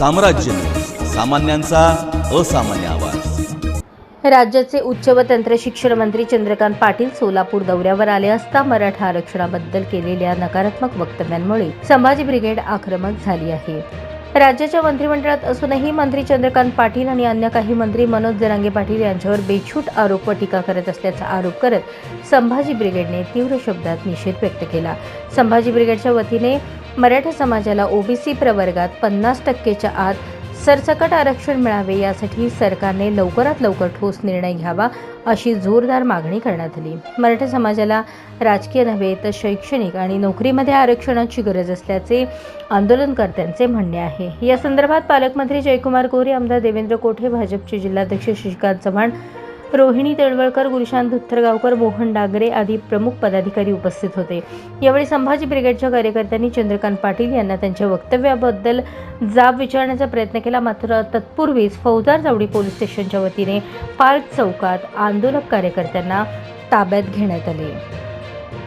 साम्राज्य. सामान्यांचा असामान्य आवाज. राज्याचे उच्च व तंत्र शिक्षण मंत्री चंद्रकांत पाटील सोलापूर दौऱ्यावर आले असता मराठा आरक्षणाबद्दल केलेल्या नकारात्मक वक्तव्यांमुळे संभाजी ब्रिगेड आक्रमक झाली आहे. राज्याच्या मंत्रिमंडळात असूनही मंत्री चंद्रकांत पाटील आणि अन्य काही मंत्री मनोज जरांगे पाटील यांच्यावर बेछूट आरोप व टीका करत असल्याचा आरोप करत संभाजी ब्रिगेडने तीव्र शब्दात निषेध व्यक्त केला. संभाजी ब्रिगेडच्या वतीने मराठा समाजाला ओबीसी प्रवर्गात पन्नास टक्केच्या आत सरसकट आरक्षण मिळावे यासाठी सरकारने लवकरात लवकर ठोस निर्णय घ्यावा अशी जोरदार मागणी करण्यात आली. मराठा समाजाला राजकीय नव्हे तर शैक्षणिक आणि नोकरीमध्ये आरक्षणाची गरज असल्याचे आंदोलनकर्त्यांचे म्हणणे आहे. या संदर्भात पालकमंत्री जयकुमार गोरे आमदार देवेंद्र कोठे भाजपचे जिल्हाध्यक्ष शशिकांत चव्हाण रोहिणी तळवळकर गुलशान धुत्तरगावकर मोहन डागरे आदी प्रमुख पदाधिकारी उपस्थित होते. यावेळी संभाजी ब्रिगेडच्या कार्यकर्त्यांनी चंद्रकांत पाटील यांना त्यांच्या वक्तव्याबद्दल जाब विचारण्याचा प्रयत्न केला. मात्र तत्पूर्वीच फौजदार जावडी पोलीस स्टेशनच्या वतीने पार्क चौकात आंदोलक कार्यकर्त्यांना ताब्यात घेण्यात आले.